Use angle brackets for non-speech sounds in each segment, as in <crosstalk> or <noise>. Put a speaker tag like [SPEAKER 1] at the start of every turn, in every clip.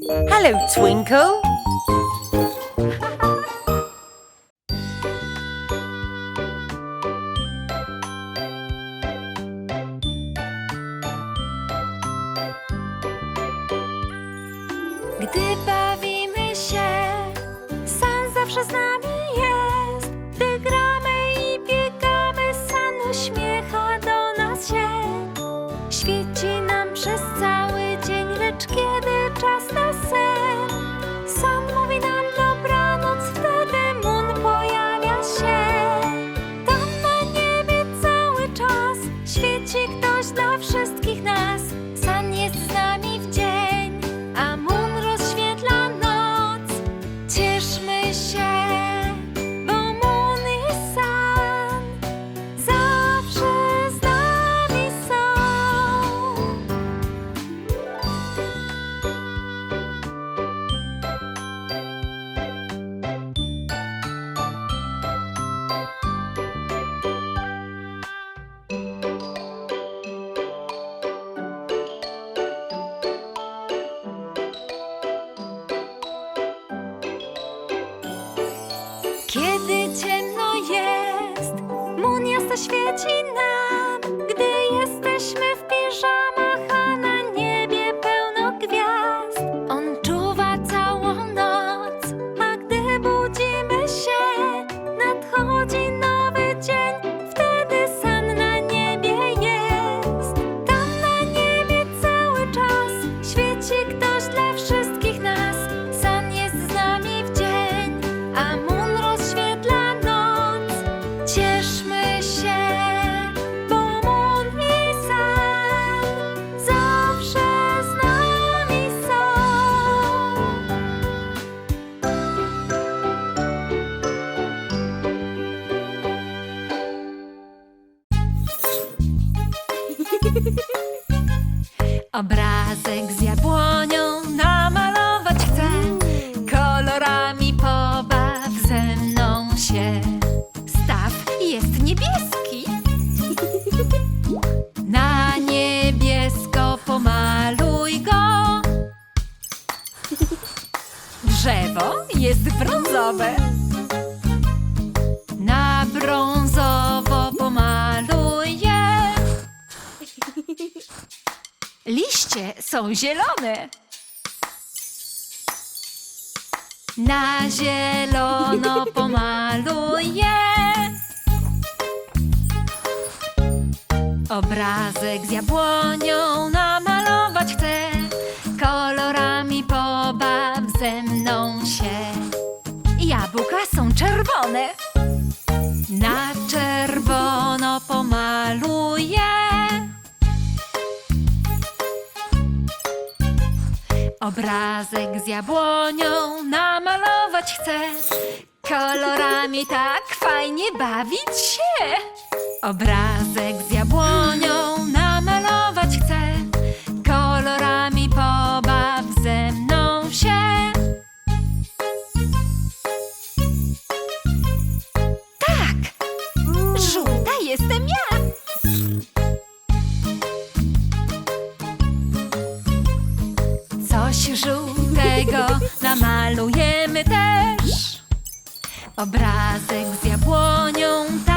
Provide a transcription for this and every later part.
[SPEAKER 1] Hello, Twinkle.
[SPEAKER 2] Kiedy ciemno jest, Monia świeci na jest brązowe. Na brązowo pomaluję. Liście są zielone. Na zielono pomaluję. Obrazek z jabłonią na Facebooka są czerwone. Na czerwono pomaluję. Obrazek z jabłonią namalować chcę. Kolorami tak fajnie bawić się. Obrazek malujemy też obrazek z jabłonią.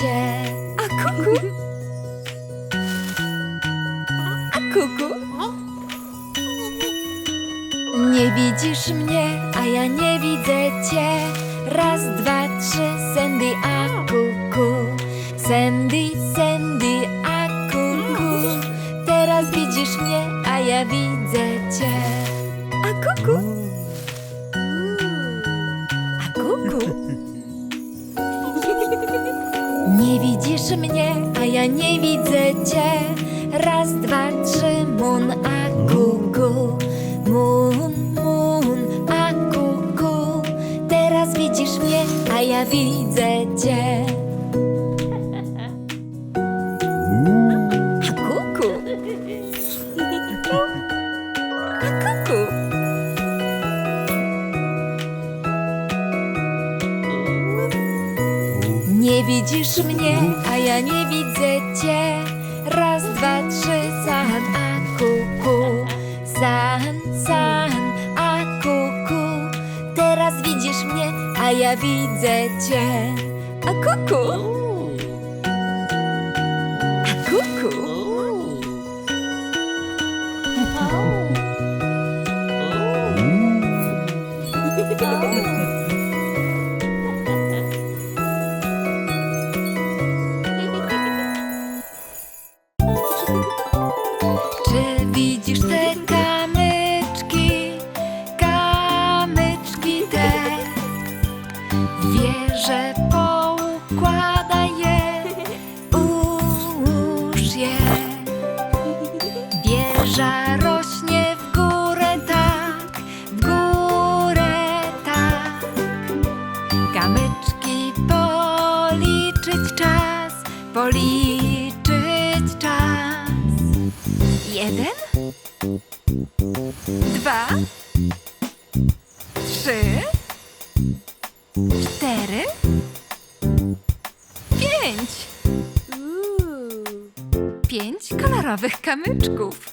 [SPEAKER 2] A kuku? A kuku? Nie widzisz mnie, a ja nie widzę cię. Raz, dwa, trzy, Sandy, a kuku. Sandy, Sandy, a kuku. Teraz widzisz mnie, a ja widzę cię. A kuku? Widzisz mnie, a ja nie widzę cię. Raz, dwa, trzy, mun, a kuku. Mun, mun, a kuku. Teraz widzisz mnie, a ja widzę cię. A kuku. A kuku. <laughs> Czy rośnie w górę tak, w górę tak. Kamyczki policzyć czas, policzyć czas. Jeden, dwa, trzy, cztery, pięć. Pięć kolorowych kamyczków.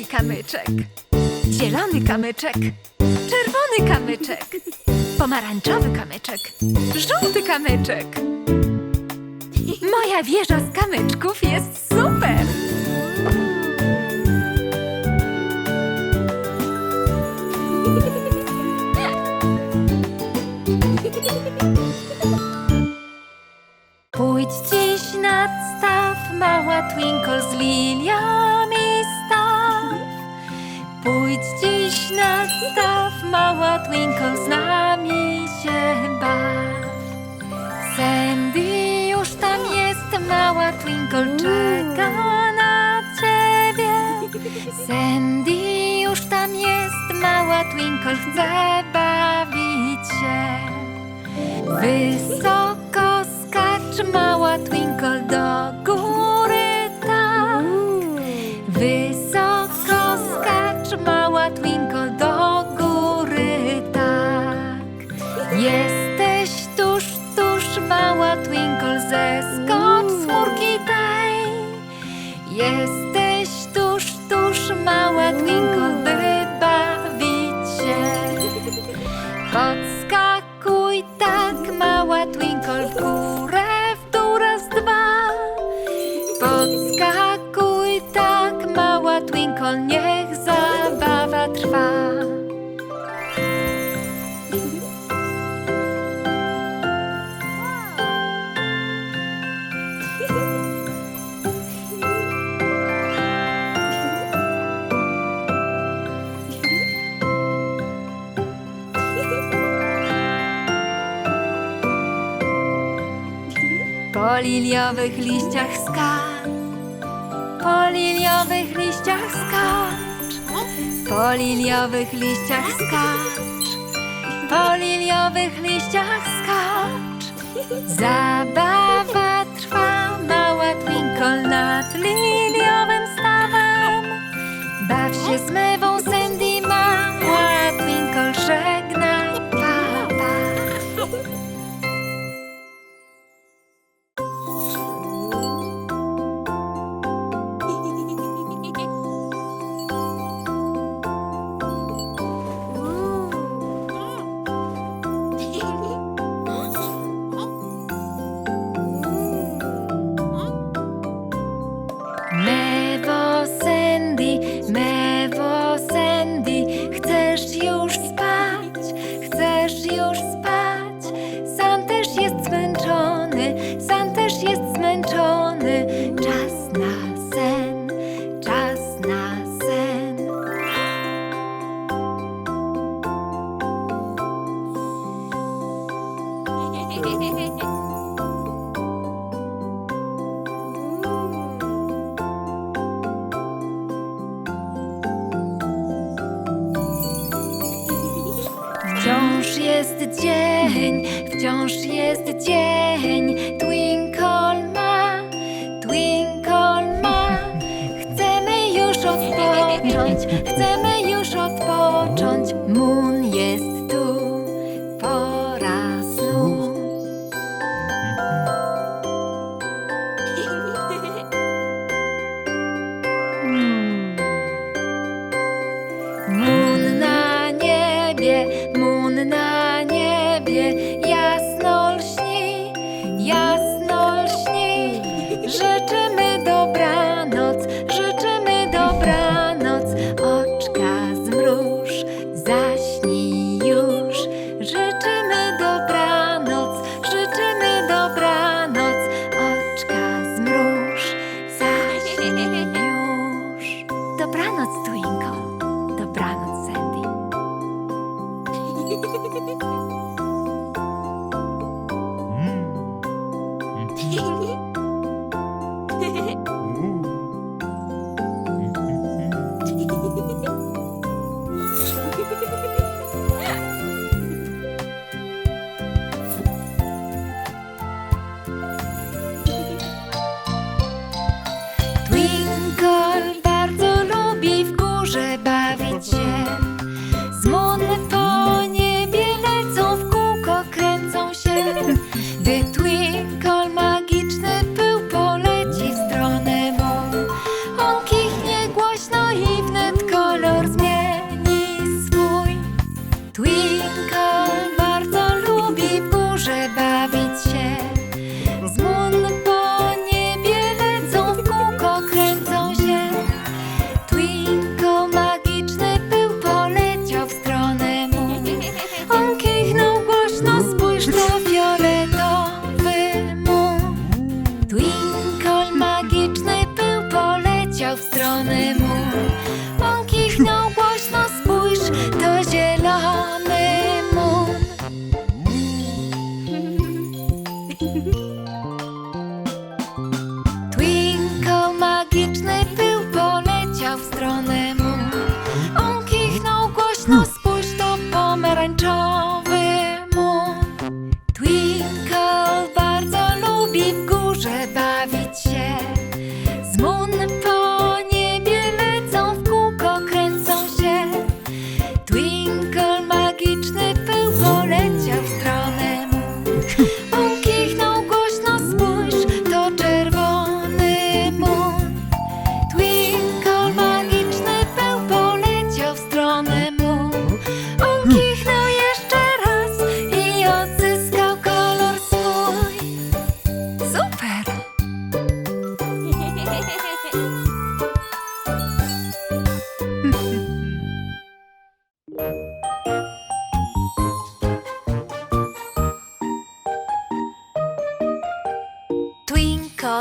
[SPEAKER 2] Niebieski kamyczek, zielony kamyczek, czerwony kamyczek, pomarańczowy kamyczek, żółty kamyczek. Moja wieża z kamyczków jest super! Pójdź dziś nad staw, mała Twinkle z staw. Pójdź dziś nad staw, mała Twinkle, z nami się baw. Sandy już tam jest, mała Twinkle czeka na ciebie. Sandy już tam jest, mała Twinkle chce bawić się. Wysoko skacz, mała Twinkle do góry liliowych liściach skacz. Po liliowych liściach skacz. Po liliowych liściach skacz. Po liliowych liściach skacz. Zabawa trwa, mała twinkol nad liliowym stawem. Baw się z mewą syn.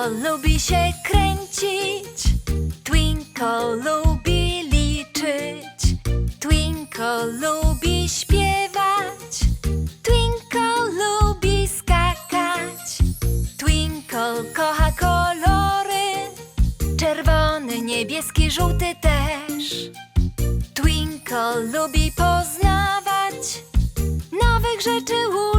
[SPEAKER 2] Lubi się kręcić. Twinkle lubi liczyć. Twinkle lubi śpiewać. Twinkle lubi skakać. Twinkle kocha kolory. Czerwony, niebieski, żółty też. Twinkle lubi poznawać. Nowych rzeczy uczyć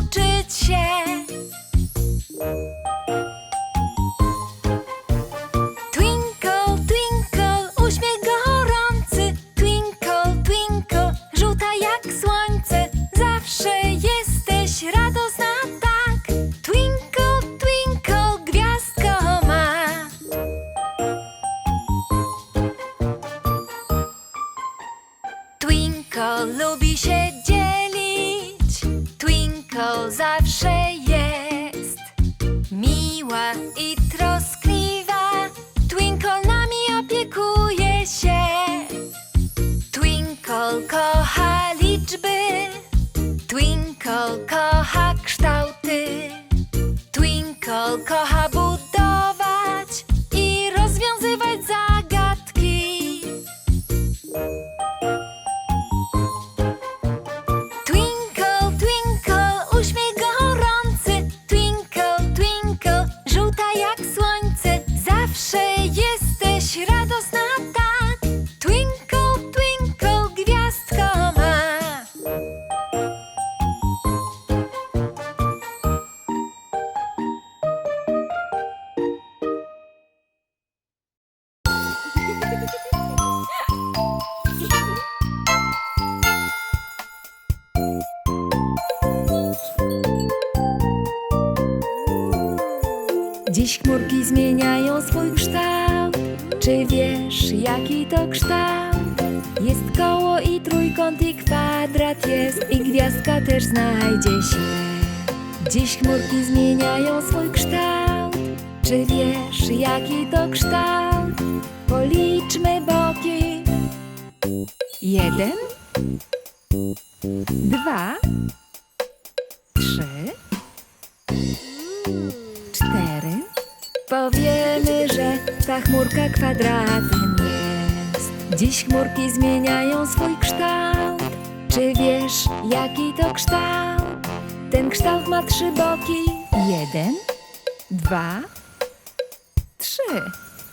[SPEAKER 2] Twinkle kocha budować Dziś chmurki zmieniają swój kształt. Czy wiesz, jaki to kształt? Jest koło i trójkąt i kwadrat jest i gwiazdka też znajdzie się. Dziś chmurki zmieniają swój kształt. Czy wiesz, jaki to kształt? Policzmy boki. Jeden, dwa, trzy. Powiemy, że ta chmurka kwadratem jest. Dziś chmurki zmieniają swój kształt. Czy wiesz, jaki to kształt? Ten kształt ma trzy boki. Jeden, dwa, trzy.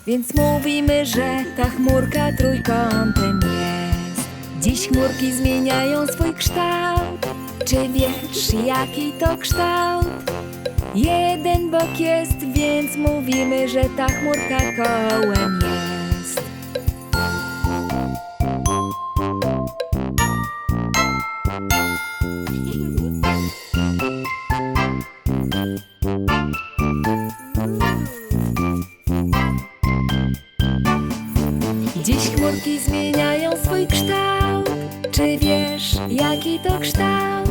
[SPEAKER 2] Więc mówimy, że ta chmurka trójkątem jest. Dziś chmurki zmieniają swój kształt. Czy wiesz, jaki to kształt? Jeden bok jest, więc mówimy, że ta chmurka kołem jest. Dziś chmurki zmieniają swój kształt. Czy wiesz, jaki to kształt?